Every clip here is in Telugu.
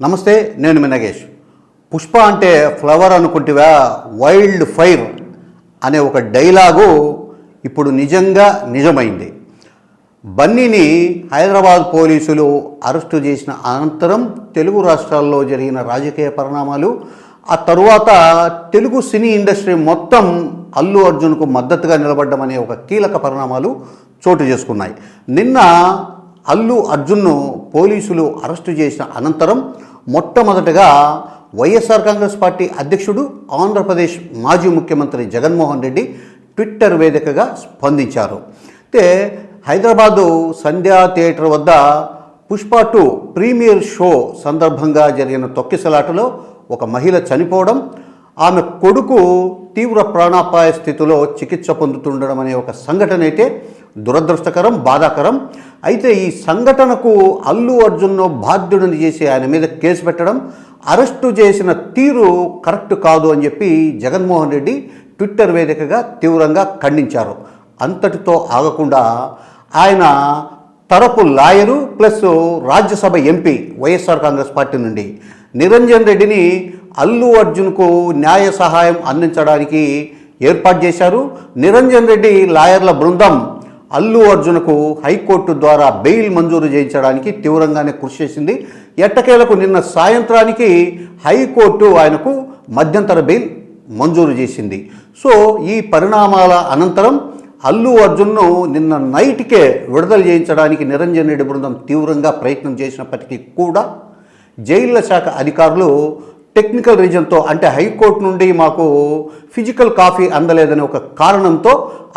నమస్తే నేను మీ నగేష్. పుష్ప అంటే ఫ్లవర్ అనుకుంటివా? వైల్డ్ ఫైర్ అనే ఒక డైలాగు ఇప్పుడు నిజంగా నిజమైంది. బన్నీని హైదరాబాద్ పోలీసులు అరెస్టు చేసిన అనంతరం తెలుగు రాష్ట్రాల్లో జరిగిన రాజకీయ పరిణామాలు ఆ తరువాత తెలుగు సినీ ఇండస్ట్రీ మొత్తం అల్లు అర్జున్కు మద్దతుగా నిలబడ్డం అనే ఒక కీలక పరిణామాలు చోటు చేసుకున్నాయి. నిన్న అల్లు అర్జున్ను పోలీసులు అరెస్టు చేసిన అనంతరం మొట్టమొదటగా వైఎస్ఆర్ కాంగ్రెస్ పార్టీ అధ్యక్షుడు ఆంధ్రప్రదేశ్ మాజీ ముఖ్యమంత్రి జగన్మోహన్ రెడ్డి ట్విట్టర్ వేదికగా స్పందించారు. అయితే హైదరాబాదు సంధ్యా థియేటర్ వద్ద పుష్ప టూ ప్రీమియర్ షో సందర్భంగా జరిగిన తొక్కిసలాటలో ఒక మహిళ చనిపోవడం ఆమె కొడుకు తీవ్ర ప్రాణాపాయ స్థితిలో చికిత్స పొందుతుండడం అనే ఒక సంఘటన అయితే దురదృష్టకరం బాధాకరం. అయితే ఈ సంఘటనకు అల్లు అర్జున్ను బాధ్యుడిని చేసి ఆయన మీద కేసు పెట్టడం అరెస్టు చేసిన తీరు కరెక్ట్ కాదు అని చెప్పి జగన్మోహన్ రెడ్డి ట్విట్టర్ వేదికగా తీవ్రంగా ఖండించారు. అంతటితో ఆగకుండా ఆయన తరపు lawyer plus Rajya Sabha MP YSR congress party నుండి నిరంజన్ రెడ్డిని అల్లు అర్జున్కు న్యాయ సహాయం అందించడానికి ఏర్పాటు చేశారు. నిరంజన్ రెడ్డి లాయర్ల బృందం అల్లు అర్జున్కు హైకోర్టు ద్వారా బెయిల్ మంజూరు చేయించడానికి తీవ్రంగానే కృషి చేసింది. ఎట్టకేలకు నిన్న సాయంత్రానికి హైకోర్టు ఆయనకు మధ్యంతర బెయిల్ మంజూరు చేసింది. సో ఈ పరిణామాల అనంతరం అల్లు అర్జున్ను నిన్న నైట్కే విడుదల చేయించడానికి నిరంజన్ రెడ్డి బృందం తీవ్రంగా ప్రయత్నం చేసినప్పటికీ కూడా జైళ్ళ శాఖ అధికారులు టెక్నికల్ రీజన్తో అంటే హైకోర్టు నుండి మాకు ఫిజికల్ కాపీ అందలేదనే ఒక కారణంతో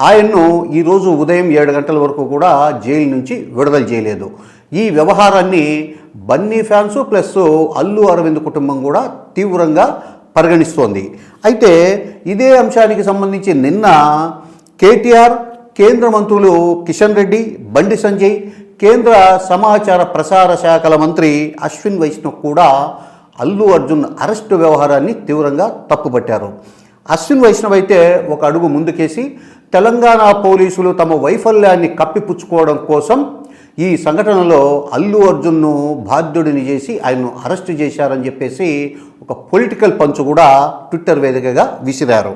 ఆయన్ను ఈరోజు ఉదయం ఏడు గంటల వరకు కూడా జైలు నుంచి విడుదల చేయలేదు. ఈ వ్యవహారాన్ని బన్నీ ఫ్యాన్స్ ప్లస్ అల్లు అరవింద్ కుటుంబం కూడా తీవ్రంగా పరిగణిస్తోంది. అయితే ఇదే అంశానికి సంబంధించి నిన్న కేటీఆర్ కేంద్ర మంత్రులు కిషన్ రెడ్డి బండి సంజయ్ కేంద్ర సమాచార ప్రసార శాఖల మంత్రి అశ్విన్ వైష్ణవ్ కూడా అల్లు అర్జున్ అరెస్టు వ్యవహారాన్ని తీవ్రంగా తప్పుపట్టారు. అశ్విన్ వైష్ణవ్ అయితే ఒక అడుగు ముందుకేసి తెలంగాణ పోలీసులు తమ వైఫల్యాన్ని కప్పిపుచ్చుకోవడం కోసం ఈ సంఘటనలో అల్లు అర్జున్ను బాధ్యుడిని చేసి ఆయన్ను అరెస్టు చేశారని చెప్పేసి ఒక పొలిటికల్ పంచు కూడా ట్విట్టర్ వేదికగా విసిరారు.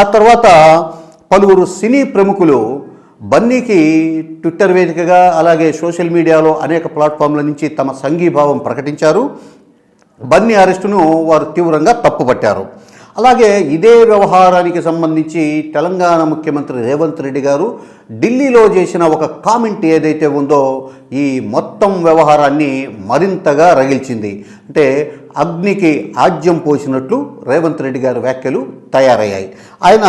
ఆ తర్వాత పలువురు సినీ ప్రముఖులు బన్నీకి ట్విట్టర్ వేదికగా అలాగే సోషల్ మీడియాలో అనేక ప్లాట్ఫామ్ల నుంచి తమ సంఘీభావం ప్రకటించారు. బన్నీ అరెస్టును వారు తీవ్రంగా తప్పుపట్టారు. అలాగే ఇదే వ్యవహారానికి సంబంధించి తెలంగాణ ముఖ్యమంత్రి రేవంత్ రెడ్డి గారు ఢిల్లీలో చేసిన ఒక కామెంట్ ఏదైతే ఉందో ఈ మొత్తం వ్యవహారాన్ని మరింతగా రగిల్చింది. అంటే అగ్నికి ఆజ్యం పోసినట్లు రేవంత్ రెడ్డి గారి వ్యాఖ్యలు తయారయ్యాయి. ఆయన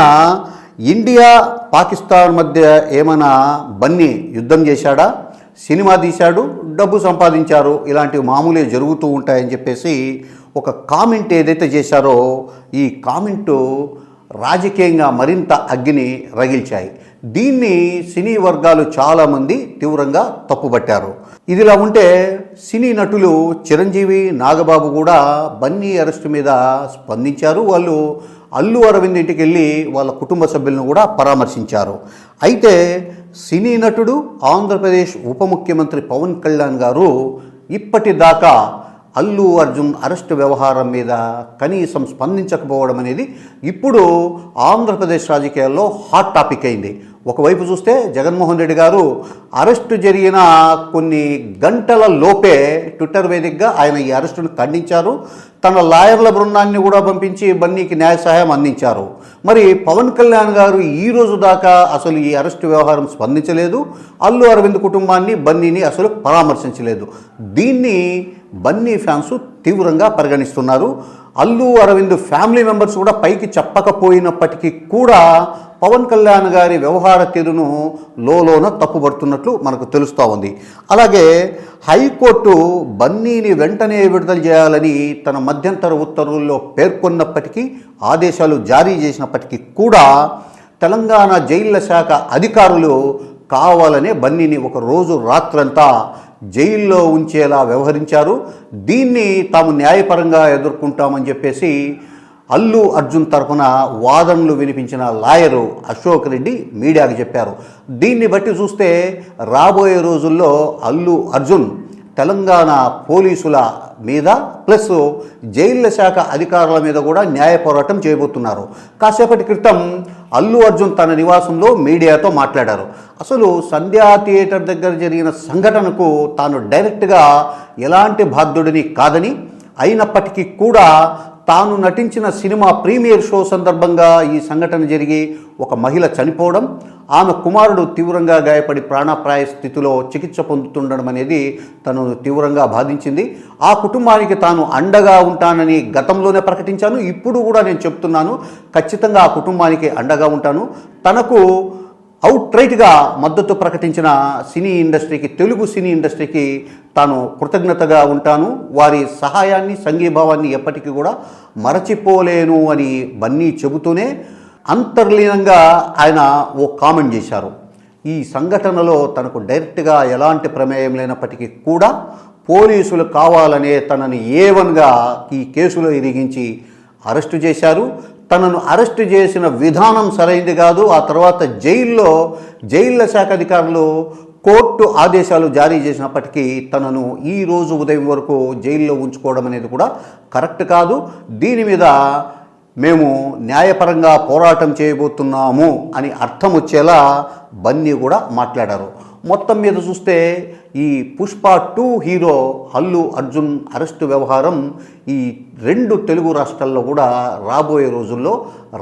ఇండియా పాకిస్తాన్ మధ్య ఏమైనా బన్నీ యుద్ధం చేశాడా? సినిమా తీశాడు? డబ్బు సంపాదించారు ఇలాంటివి మామూలే జరుగుతూ ఉంటాయని చెప్పేసి ఒక కామెంట్ ఏదైతే చేశారో ఈ కామెంటు రాజకీయంగా మరింత అగ్గిని రగిల్చాయి. దీన్ని సినీ వర్గాలు చాలామంది తీవ్రంగా తప్పుపట్టారు. ఇదిలా ఉంటే సినీ నటులు చిరంజీవి నాగబాబు కూడా బన్నీ అరెస్టు మీద స్పందించారు. వాళ్ళు అల్లు అరవింద్ ఇంటికి వెళ్ళి వాళ్ళ కుటుంబ సభ్యులను కూడా పరామర్శించారు. అయితే సినీ నటుడు ఆంధ్రప్రదేశ్ ఉప ముఖ్యమంత్రి పవన్ కళ్యాణ్ గారు ఇప్పటిదాకా అల్లు అర్జున్ అరెస్టు వ్యవహారం మీద కనీసం స్పందించకపోవడం అనేది ఇప్పుడు ఆంధ్రప్రదేశ్ రాజకీయాల్లో హాట్ టాపిక్ అయింది. ఒకవైపు చూస్తే జగన్మోహన్ రెడ్డి గారు అరెస్టు జరిగిన కొన్ని గంటల లోపే ట్విట్టర్ వేదికగా ఆయన ఈ అరెస్టును ఖండించారు. తన లాయర్ల బృందాన్ని కూడా పంపించి బన్నీకి న్యాయ సహాయం అందించారు. మరి పవన్ కళ్యాణ్ గారు ఈ రోజు దాకా అసలు ఈ అరెస్టు వ్యవహారం స్పందించలేదు. అల్లు అరవింద్ కుటుంబాన్ని బన్నీని అసలు పరామర్శించలేదు. దీన్ని బన్నీ ఫ్యాన్స్ తీవ్రంగా పరిగణిస్తున్నారు. అల్లు అరవింద్ ఫ్యామిలీ మెంబర్స్ కూడా పైకి చెప్పకపోయినప్పటికీ కూడా పవన్ కళ్యాణ్ గారి వ్యవహార తీరును లోలోన తప్పుపడుతున్నట్లు మనకు తెలుస్తూ ఉంది. అలాగే హైకోర్టు బన్నీని వెంటనే విడుదల చేయాలని తన మధ్యంతర ఉత్తర్వుల్లో పేర్కొన్నప్పటికీ ఆదేశాలు జారీ చేసినప్పటికీ కూడా తెలంగాణ జైళ్ళ శాఖ అధికారులు కావాలనే బన్నీని ఒక రోజు రాత్రంతా జైల్లో ఉంచేలా వ్యవహరించారు. దీన్ని తాము న్యాయపరంగా ఎదుర్కొంటామని చెప్పేసి అల్లు అర్జున్ తరపున వాదనలు వినిపించిన లాయరు అశోక్ రెడ్డి మీడియాకు చెప్పారు. దీన్ని బట్టి చూస్తే రాబోయే రోజుల్లో అల్లు అర్జున్ తెలంగాణ పోలీసుల మీద ప్లస్ జైళ్ళ శాఖ అధికారుల మీద కూడా న్యాయ పోరాటం చేయబోతున్నారు. కాసేపటి క్రితం అల్లు అర్జున్ తన నివాసంలో మీడియాతో మాట్లాడారు. అసలు సంధ్యా థియేటర్ దగ్గర జరిగిన సంఘటనకు తాను డైరెక్ట్గా ఎలాంటి బాధ్యుడిని కాదని అయినప్పటికీ కూడా తాను నటించిన సినిమా ప్రీమియర్ షో సందర్భంగా ఈ సంఘటన జరిగి ఒక మహిళ చనిపోవడం ఆమె కుమారుడు తీవ్రంగా గాయపడి ప్రాణాప్రాయ స్థితిలో చికిత్స పొందుతుండడం అనేది తను తీవ్రంగా బాధించింది. ఆ కుటుంబానికి తాను అండగా ఉంటానని గతంలోనే ప్రకటించాను ఇప్పుడు కూడా నేను చెప్తున్నాను. ఖచ్చితంగా ఆ కుటుంబానికి అండగా ఉంటాను. తనకు అవుట్ రైట్గా మద్దతు ప్రకటించిన సినీ ఇండస్ట్రీకి తెలుగు సినీ ఇండస్ట్రీకి తాను కృతజ్ఞతగా ఉంటాను. వారి సహాయాన్ని సంఘీభావాన్ని ఎప్పటికీ కూడా మరచిపోలేను అని బన్నీ చెబుతూనే అంతర్లీనంగా ఆయన ఓ కామెంట్ చేశారు. ఈ సంఘటనలో తనకు డైరెక్ట్గా ఎలాంటి ప్రమేయం లేనప్పటికీ కూడా పోలీసులు కావాలనే తనని ఏవన్గా ఈ కేసులో ఇరిగించి అరెస్టు చేశారు. తనను అరెస్టు చేసిన విధానం సరైంది కాదు. ఆ తర్వాత జైల్లో జైళ్ళ శాఖ అధికారులు కోర్టు ఆదేశాలు జారీ చేసినప్పటికీ తనను ఈ రోజు ఉదయం వరకు జైల్లో ఉంచుకోవడం అనేది కూడా కరెక్ట్ కాదు. దీని మీద మేము న్యాయపరంగా పోరాటం చేయబోతున్నాము అని అర్థం వచ్చేలా బన్నీ కూడా మాట్లాడారు. మొత్తం మీద చూస్తే ఈ Pushpa two hero Allu Arjun arrest వ్యవహారం ఈ రెండు తెలుగు రాష్ట్రాల్లో కూడా రాబోయే రోజుల్లో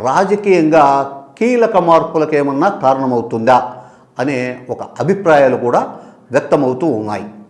రాజకీయంగా కీలక మార్పులకు ఏమన్నా కారణమవుతుందా అనే ఒక అభిప్రాయాలు కూడా వ్యక్తమవుతూ ఉన్నాయి.